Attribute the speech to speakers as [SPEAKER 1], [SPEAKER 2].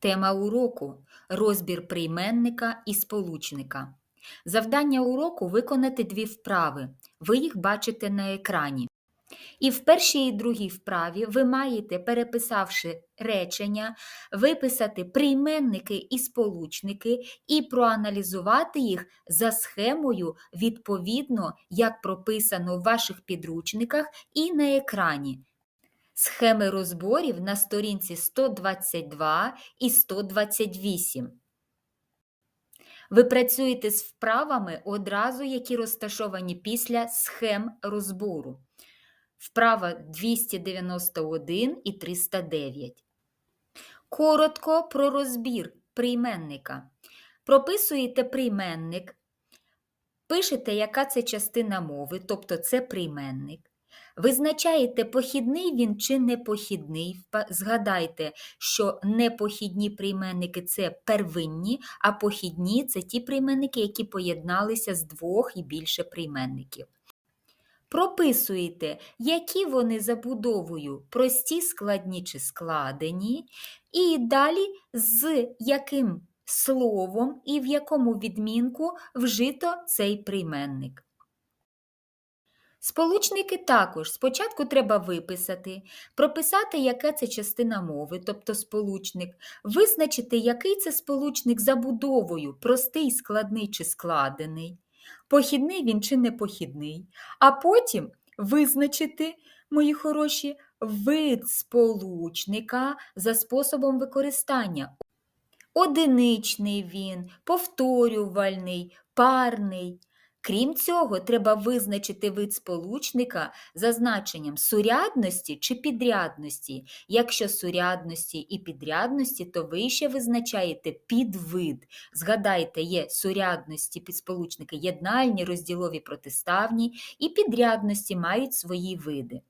[SPEAKER 1] Тема уроку розбір прийменника і сполучника. Завдання уроку виконати дві вправи. Ви їх бачите на екрані. І в першій і другій вправі ви маєте, переписавши речення, виписати прийменники і сполучники і проаналізувати їх за схемою відповідно, як прописано в ваших підручниках і на екрані. Схеми розборів на сторінці 122 і 128. Ви працюєте з вправами одразу, які розташовані після схем розбору. Вправа 291 і 309. Коротко про розбір прийменника. Прописуєте прийменник, пишете, яка це частина мови, тобто це прийменник. Визначаєте, похідний він чи непохідний. Згадайте, що непохідні прийменники це первинні, а похідні це ті прийменники, які поєдналися з двох і більше прийменників. Прописуєте, які вони забудовою прості, складні чи складені, і далі з яким словом і в якому відмінку вжито цей прийменник. Сполучники також спочатку треба виписати, прописати, яка це частина мови, тобто сполучник, визначити, який це сполучник забудовою, простий, складний чи складений, похідний він чи непохідний, а потім визначити, мої хороші, вид сполучника за способом використання. Одиничний він, повторювальний, парний. Крім цього, треба визначити вид сполучника за значенням сурядності чи підрядності. Якщо сурядності і підрядності, то ви ще визначаєте підвид. Згадайте, є сурядності підсполучники єднальні, розділові протиставні, і підрядності мають свої види.